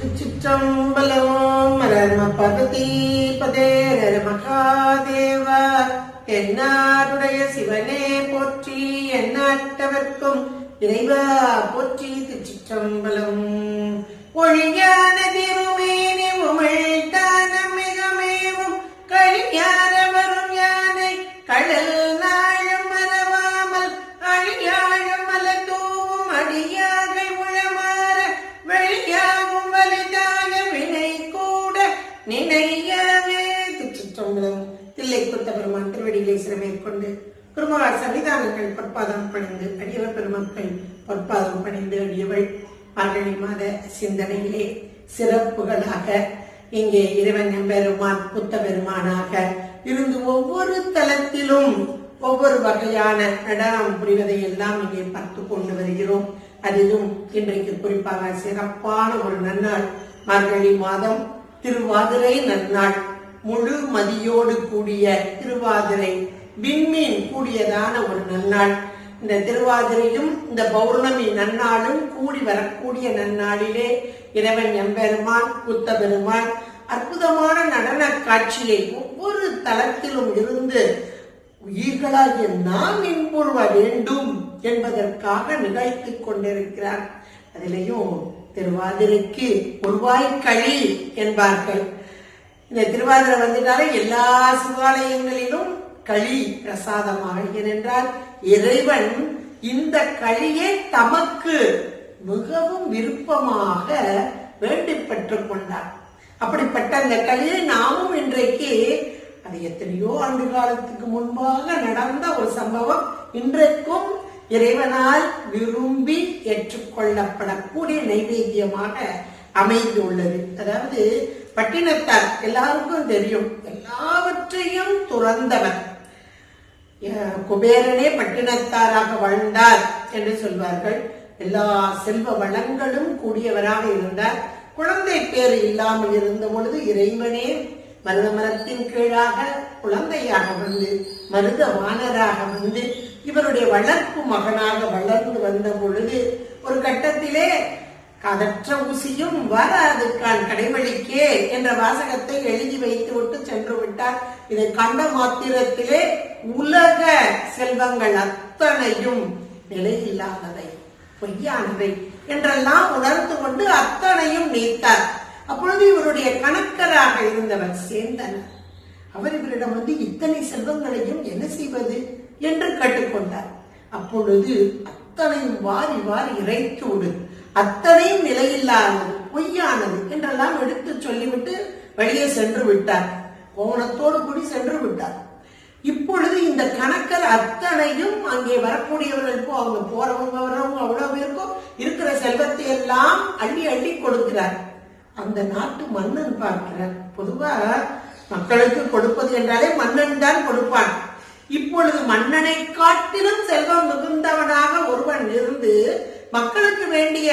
திருச்சிற்றம்பலம் மலர்ம பகதி பதேர மகாதேவ என்னாருடைய சிவனே போற்றி எந்நாட்டவர்க்கும் இறைவா போற்றி திருச்சிற்றம்பலம். ஒழியான திருமேனி குத்த பெருமான் திருவடிகளை சிறமேற்கொண்டு குருமகார் சன்னிதானங்கள் பொற்பாதம் பணிந்து அடியவர் பெருமக்கள் பொற்பாதம் பணிந்து அடியவள். மார்கழி மாத சிந்தனையிலே சிறப்புகளாக இங்கே இறைவன் பெருமான் புத்த பெருமானாக இருந்து ஒவ்வொரு தலத்திலும் ஒவ்வொரு வகையான நடனம் புரிவதை எல்லாம் இங்கே பார்த்து கொண்டு வருகிறோம். அதிலும் இன்றைக்கு குறிப்பாக சிறப்பான ஒரு நன்னாள். மார்கழி மாதம் திருவாதிரை நன்னாள். முழு மதியோடு கூடிய திருவாதிரை விண்மீன் கூடியதான ஒரு நன்னாள். இந்த திருவாதிரையும் இந்த பௌர்ணமி நன்னாளும் கூடி வரக்கூடிய நன்னாளிலே இறைவன் எம்பெருமான் புத்த பெருமான் அற்புதமான நடன காட்சியை ஒவ்வொரு தளத்திலும் இருந்து உயிர்களாகிய நாம் இன்புறுவ வேண்டும் என்பதற்காக நிகழ்த்தி கொண்டிருக்கிறார். அதிலையும் திருவாதிரைக்கு ஒருவாய்க்களி என்பார்கள். இந்த திருவாதிரை வந்துட்டாலே எல்லா சிவாலயங்களிலும் களி பிரசாதமாக ஏனென்றால் இறைவன் இந்த களியை தமக்கு மிகவும் விருப்பமாக வேண்டி பெற்றுக் கொண்டார். அப்படிப்பட்ட அந்த களியை நாமும் இன்றைக்கு அது எத்தனையோ ஆண்டு காலத்துக்கு முன்பாக நடந்த ஒரு சம்பவம் இன்றைக்கும் இறைவனால் விரும்பி ஏற்றுக்கொள்ளப்படக்கூடிய நைவேத்தியமாக அமைந்துள்ளது. அதாவது பட்டினத்தார் எல்லாருக்கும் தெரியும். எல்லாவற்றையும் துறந்தவர். குபேரனே பட்டினத்தாராக வாழ்ந்தார் என்று சொல்வார்கள். எல்லா செல்வ வளங்களும் கூடியவராக இருந்தார். குழந்தை பேர் இல்லாமல் இருந்த பொழுது இறைவனே மருத மரத்தின் கீழாக குழந்தையாக வந்து மருத வானராக வந்து இவருடைய வளர்ப்பு மகனாக வளர்ந்து வந்த பொழுது ஒரு கட்டத்திலே கதற்ற ஊசியும் வராது கான் கடைவழிக்கே என்ற வாசகத்தை எழுதி வைத்து விட்டு சென்று விட்டார். இதை கண்ட மாத்திரத்திலே உலக செல்வங்கள் அத்தனையும் நிலையில்லாதவை. பொய்யானவை என்றெல்லாம் உணர்ந்து கொண்டு அத்தனையும் நீத்தார். அப்பொழுது இவருடைய கணக்கராக இருந்தவர் சேந்தனர் அவர் இவரிடம் வந்து இத்தனை செல்வங்களையும் என்ன செய்வது என்று கேட்டுக்கொண்டார். அப்பொழுது அத்தனையும் வாரி வாரி இறைத்து விடு. அத்தனையும் நிலையில்லாதது பொய்யானது என்றெல்லாம் எடுத்து சொல்லிவிட்டு வெளியே சென்று விட்டார். கோணத்தோடு கூடி சென்று விட்டார். இப்பொழுது இந்த கணக்கர் அத்தனையும் அங்கே வரக்கூடியவர்களுக்கோ அவங்க போறவங்க வர்றவங்க அவ்வளவு பேருக்கும் இருக்கிற செல்வத்தை எல்லாம் அள்ளி அள்ளி கொடுக்கிறார். அந்த நாட்டு மன்னன் பார்க்கிறார். பொதுவா மக்களுக்கு கொடுப்பது என்றாலே மன்னன் தான் கொடுப்பான். இப்பொழுது மன்னனை காட்டிலும் செல்வம் மிகுந்தவனாக ஒருவன் இருந்து மக்களுக்கு வேண்டிய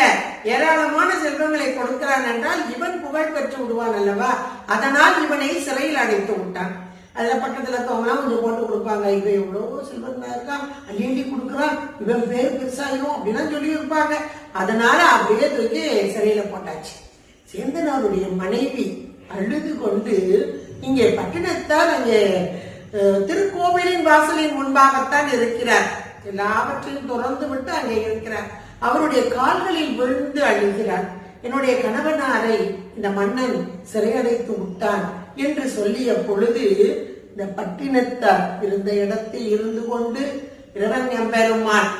ஏராளமான செல்வங்களை கொடுக்கிறான் என்றால் இவன் புகழ் பெற்று விடுவான் அல்லவா? அதனால் இவனை சிறையில் அடைத்து விட்டான். அதுல பக்கத்துல இருக்கவங்களாம் கொஞ்சம் போட்டு கொடுப்பாங்க. இவன் எவ்வளவு செல்வந்தா இருக்கான். அள்ளி கொடுக்குறான். இவன் பேர் பெருசாயிரும் அப்படின்னு சொல்லி இருப்பாங்க அதனால அப்படியே தூக்கி சிறையில போட்டாச்சு. சேந்தனாருடைய மனைவி அழுது கொண்டு இங்கே பட்டினத்தால் அங்கே திருக்கோவிலின் வாசலின் முன்பாகத்தான் இருக்கிறார். எல்லாவற்றையும் துறந்து விட்டு அங்கே இருக்கிறார். அவருடைய கால்களில் விழுந்து அழுகிறார். என்னுடைய கணவனாரை இந்த மன்னன் சிறையடைத்து விட்டான் என்று சொல்லிய பொழுது இந்த பட்டினத்தார் இருந்த இடத்தில் இருந்து கொண்டு இரவங்கம்பெருமான்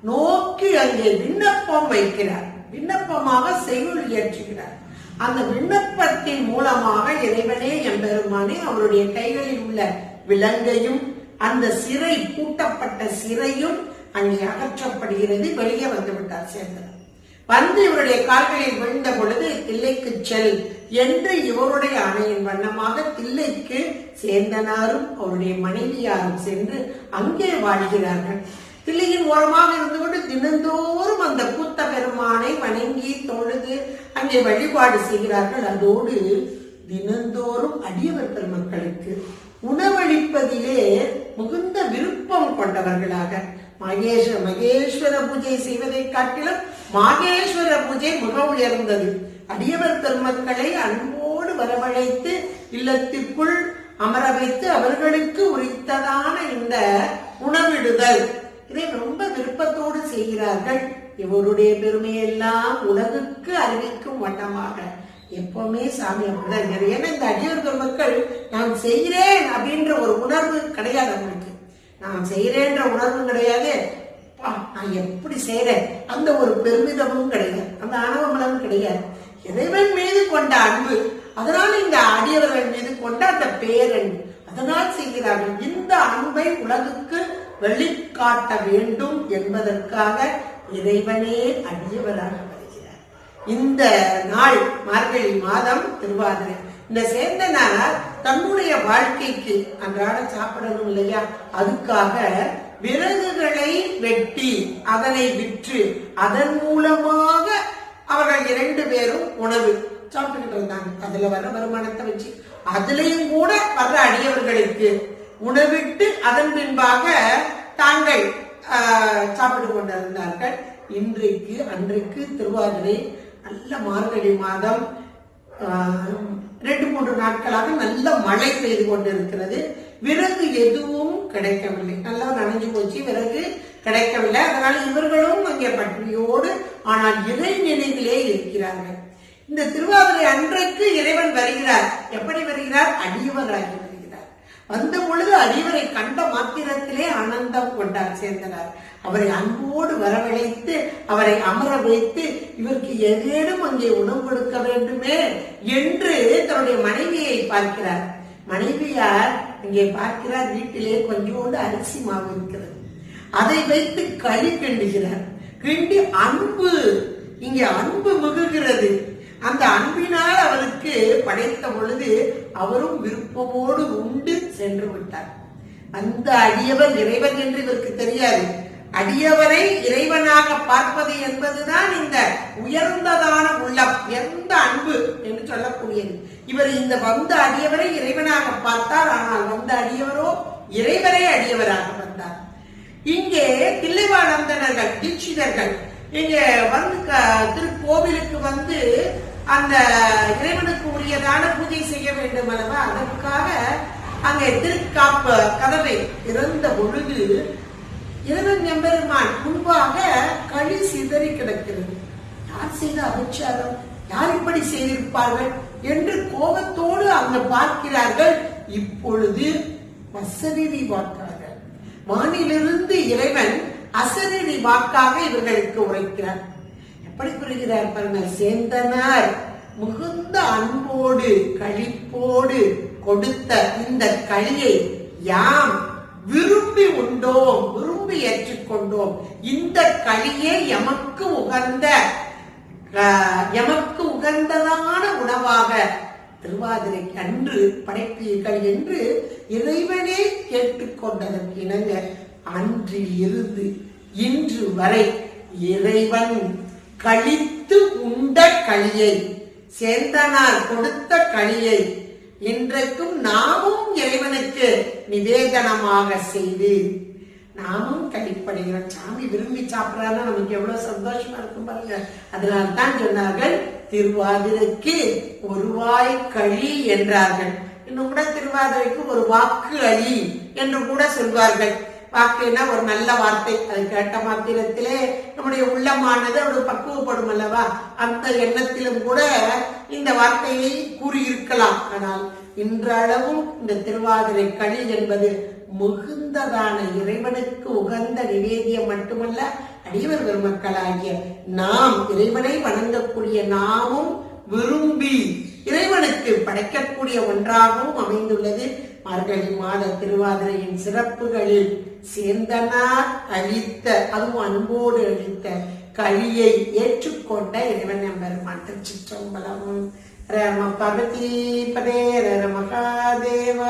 நோக்கி அங்கே விண்ணப்பம் வைக்கிறார். விண்ணப்பமாக செய்யுள் இயற்றுகிறார். அந்த விண்ணப்பத்தின் மூலமாக இறைவனே எம்பெருமானே அவருடைய கைகளில் உள்ள விலங்கையும் அந்த சிறை பூட்டப்பட்ட சிறையும் அங்கே அகற்றப்படுகிறது வெளியே வந்து விட்டார் சேர்ந்தனர் வந்து இவருடைய கால்களில் விழுந்த பொழுது தில்லைக்கு செல் என்று இவருடைய ஆணையின் வண்ணமாக தில்லைக்கு சேந்தனாரும் அவருடைய மனைவியாரும் சென்று அங்கே வாழ்கிறார்கள். தில்லையின் ஓரமாக இருந்து கொண்டு தினந்தோறும் அந்த கூத்த பெருமானை வணங்கி தொழுது அங்கே வழிபாடு செய்கிறார்கள். அதோடு தினந்தோறும் அடியவர் பெருமக்களுக்கு உணவளிப்பதிலே மிகுந்த விருப்பம் கொண்டவர்களாக மகேஸ்வர மகேஸ்வர பூஜை செய்வதை காட்டிலும் மாகேஸ்வர பூஜை மிக உயர்ந்தது. அடியவர் பெருமக்களை அன்போடு வரவழைத்து இல்லத்திற்குள் அமர வைத்து அவர்களுக்கு உரித்ததான இந்த உணவிடுதல். இதை ரொம்ப விருப்பத்தோடு செய்கிறார்கள். இவருடைய பெருமையெல்லாம் உலகுக்கு அறிவிக்கும் வண்ணமாக எப்பவுமே சாமி அப்படிதான் ஏன்னா இந்த அடியவர் பெருமக்கள் நான் செய்கிறேன் அப்படின்ற ஒரு உணர்வு கிடையாது அவங்களுக்கு. நான் செய்கிறேன்ற உணர்வும் கிடையாது. நான் எப்படி செய்யறேன் அந்த ஒரு பெருமிதமும் கிடையாது. அந்த ஆணவமலம் கிடையாது. இறைவன் மீது கொண்ட அன்பு அதனால் இந்த அடியவர்கள் மீது கொண்ட அந்த பேரன்பு அதனால் செய்கிறார்கள். இந்த அன்பை உலகுக்கு வெளிக்காட்ட வேண்டும் என்பதற்காக இறைவனே அடியவராக வருகிறார். இந்த நாள் மார்கழி மாதம் திருவாதிரை. இந்த சேந்தனார் தன்னுடைய வாழ்க்கைக்கு அன்றாட சாப்பிடணும் இல்லையா? அதுக்காக விறகுகளை வெட்டி அதனை விற்று அதன் மூலமாக அவர்கள் இரண்டு பேரும் உணவு சாப்பிட்டுக்கிட்டு இருந்தாங்க. அதுல வர வருமானத்தை வச்சு அதுலயும் கூட வர்ற அடியவர்களுக்கு உணவிட்டு அதன் பின்பாக தாங்கள் சாப்பிட்டு கொண்டிருந்தார்கள். இன்றைக்கு அன்றைக்கு திருவாதிரை நல்ல மார்கழி மாதம் ரெண்டு மூன்று நாட்களாக நல்ல மழை பெய்து கொண்டிருக்கிறது. விறகு எதுவும் கிடைக்கவில்லை. நல்லா நனைஞ்சு போச்சு விறகு கிடைக்கவில்லை. அதனால் இவர்களும் அங்கே பற்றியோடு ஆனால் இறை நினைவிலே இருக்கிறார்கள். இந்த திருவாதிரை அன்றைக்கு இறைவன் வருகிறார். எப்படி வருகிறார்? அடியவராகிறார் வந்த பொழுது அறிவரை கண்ட மாத்திரத்திலே ஆனந்தம் கொண்டார் சேர்ந்தனர் அவரை அன்போடு வரவழைத்து அவரை அமர வைத்து இவருக்கு ஏதேனும் அங்கே உணவு கொடுக்க வேண்டுமே என்று தன்னுடைய மனைவியை பார்க்கிறார். மனைவியார் இங்கே பார்க்கிறார் வீட்டிலே கொஞ்சோண்டு அரிசி மாவு இருக்கிறது. அதை வைத்து களி கிண்டுகிறார். கிண்டி அன்பு இங்கே அன்பு மிகுகிறது. அந்த அன்பினால் அவருக்கு படைத்த பொழுது அவரும் விருப்பமோடு உண்டு சென்று விட்டார். அந்த அடியவர் இறைவன் என்று இவருக்கு தெரியாது. அடியவரை இறைவனாக பார்ப்பது என்பதுதான் இந்த உயர்ந்ததான உள்ளம் எந்த அன்பு என்று சொல்லக்கூடியது. இவர் இந்த வந்த அடியவரை இறைவனாக பார்த்தார் ஆனால் வந்த அடியவரோ இறைவரை அடியவராக வந்தார். இங்கே தில்லைவானந்தனர்கள் தீட்சிதர்கள் இங்க வந்து திருக்கோவிலுக்கு வந்து அந்த இறைவனுக்கு உரியதான பூஜை செய்ய வேண்டும் அல்லவா? அதற்காக அங்கே திருக்காப்பு கதவை திறந்த பொழுது இறைவன் எம்பெருமான் முன்பாக களி சிதறி கிடக்கிறது. யார் செய்த அபச்சாரம்? யார் இப்படி செய்திருப்பார்கள்? என்று கோபத்தோடு அங்கு பார்க்கிறார்கள். இப்பொழுது வசதி வாக்காக வானிலிருந்து இறைவன் அசரீரி வாக்காக இவர்களுக்கு உரைக்கிறார். எப்படி புரிகிறார் பாருங்க சேந்தனார் மிகுந்த அன்போடு களிப்போடு கொடுத்த இந்த களியை யாம் விரும்பி உண்டோம் விரும்பி ஏற்றுக்கொண்டோம். இந்த களியே எமக்கு உகந்த எமக்கு உகந்ததான உணவாக திருவாதிரை அன்று படைப்பீர்கள் என்று இறைவனே கேட்டுக்கொண்டதற்கு இணங்க அன்றில் இருந்து இன்று வரை இறைவன் கழித்து உண்ட களியை சேந்தனார் கொடுத்த களியை இன்றைக்கும் நாமும் இறைவனுக்கு நிவேதனமாக செய்து நாமும் கழிப்படைகிறோம். சாமி விரும்பி சாப்பிடறாரு நமக்கு எவ்வளவு சந்தோஷமா இருக்கும் பாருங்க. அதனால தான் சொன்னார்கள் திருவாதிரைக்கு ஒரு வாய் கழி என்றார்கள். இன்னும் கூட திருவாதிரைக்கு ஒரு வாக்கு அழி என்று கூட சொல்வார்கள். வாக்குன்னா ஒரு நல்ல வார்த்தை. அது கேட்ட மாத்திரத்திலே நம்முடைய உள்ளமானது அவரு பக்குவப்படும் அல்லவா? அந்த எண்ணத்திலும் கூட இந்த வார்த்தையை கூறியிருக்கலாம். ஆனால் இன்றளவும் இந்த திருவாதிரை களி என்பது மிகுந்ததான இறைவனுக்கு உகந்த நிவேதியம் மட்டுமல்ல அடியவர் பெருமக்களாகிய நாம் இறைவனை வணங்கக்கூடிய நாமும் விரும்பி இறைவனுக்கு படைக்கக்கூடிய ஒன்றாகவும் அமைந்துள்ளது. மார்கழி மாத திருவாதிரையின் சிறப்புகளில் சேர்ந்தனா அழித்த அதுவும் அன்போடு அழித்த களியை ஏற்றுக்கொண்ட இறைவன் எம்பெருமான் திருச்சிற்றம்பலம் ரம பார்வதி பதே மகாதேவ